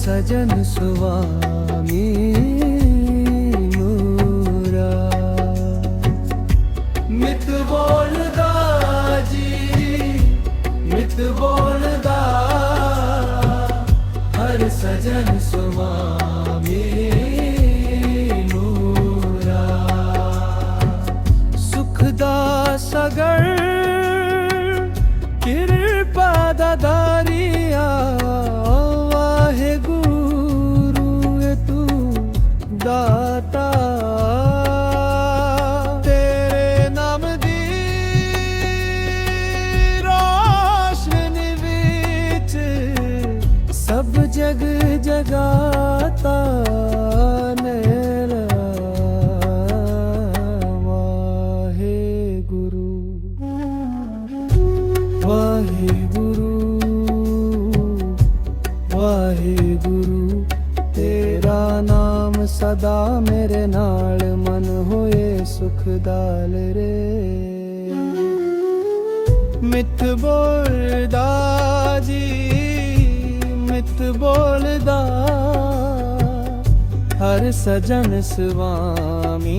ਸਜਨ ਸੁਆਮੀ ਮੂਰਾ। ਮਿੱਤ ਬੋਲਦਾ ਜੀ, ਮਿਤ ਬੋਲਦਾ। ਹਰ ਸਜਨ ਸੁਆਮੀ ਨੂਰਾ ਸੁਖ ਸਗਰ ਕਿਰਪਾ ਦਾ जग जगाता वाहे गुरु वाहे गुरु वाहे गुरु तेरा नाम सदा मेरे नाल मन होए सुख दाल रे मिथ बोलदा ਬੋਲਦਾ ਹਰ ਸਜਨ ਸੁਆਮੀ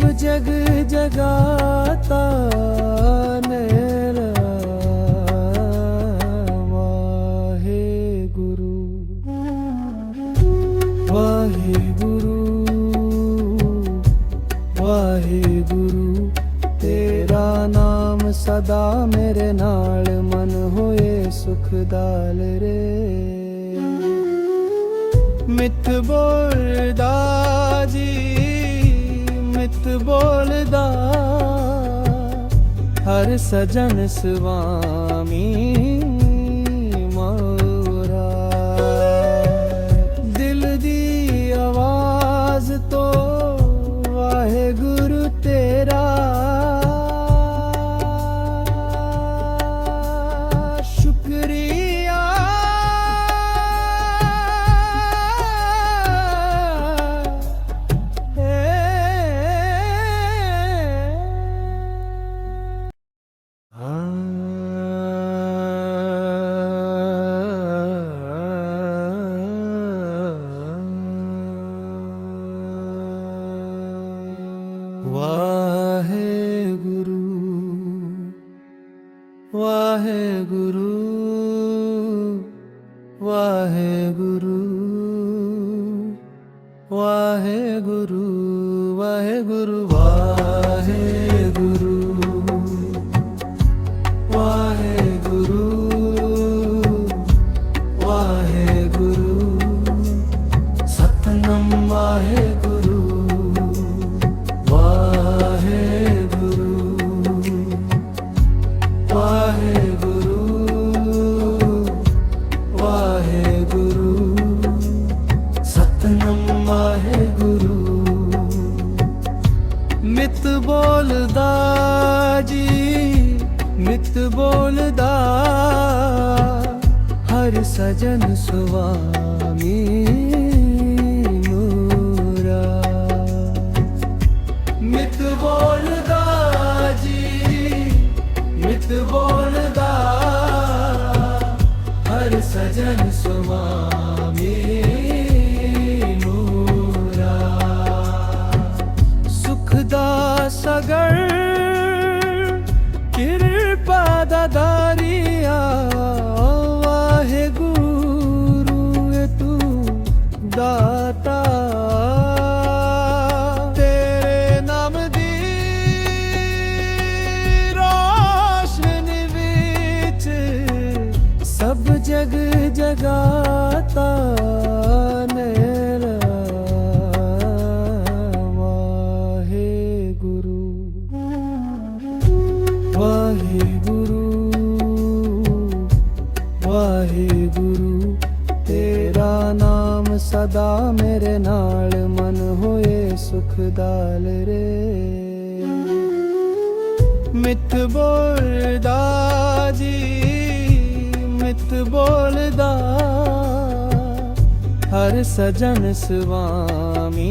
सब जग जगाता वाहे गुरु वाहे गुरु वाहे गुरु तेरा नाम सदा मेरे नाल मन होए सुख दाल रे मित बोलदा जी ਮਿੱਠ ਬੋਲਦਾ ਹਰ ਸਜਣ ਸੁਆਮੀ ਮੋਰਾ। ਦਿਲ ਦੀ ਆਵਾਜ਼ ਤੋਂ ਵਾਹਿਗੁਰੂ ਤੇ ਵਾਹਿਗੁਰੂ ਵਾਹਿਗੁਰੂ लगाता वाहे गुरु वाहे गुरु वाहे गुरु तेरा नाम सदा मेरे नाल मन होए सुख दाल रे ਮਿੱਠ ਬੋਲਦਾ ਜੀ ਮਿੱਠ ਬੋਲ ਹਰ ਸਜਨ ਸੁਆਮੀ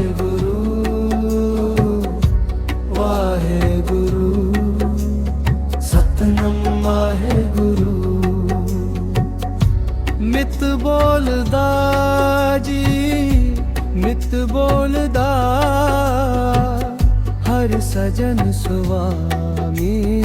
ਬੋਲਦਾ ਹਰ ਸਜਨ ਸੁਆਮੀ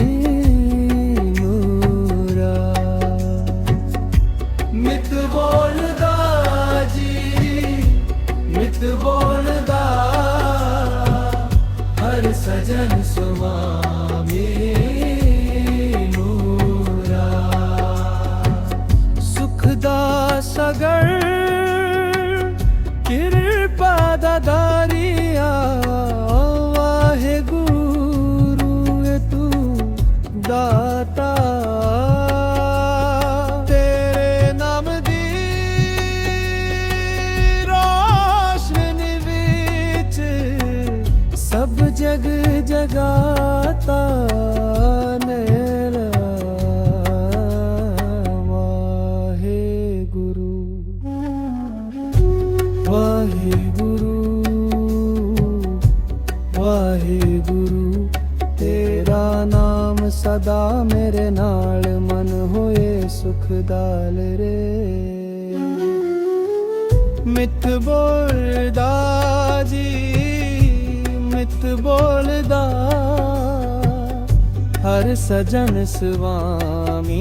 ਵਾਹਿਗੁਰੂ ਤੇਰਾ ਨਾਮ ਸਦਾ ਮੇਰੇ ਨਾਲ ਮਨ ਹੋਏ ਸੁਖ ਦਾਲ ਰੇ ਮਿੱਠ ਬੋਲਦਾ ਜੀ ਮਿੱਠ ਬੋਲਦਾ ਹਰ ਸਜਨ ਸੁਆਮੀ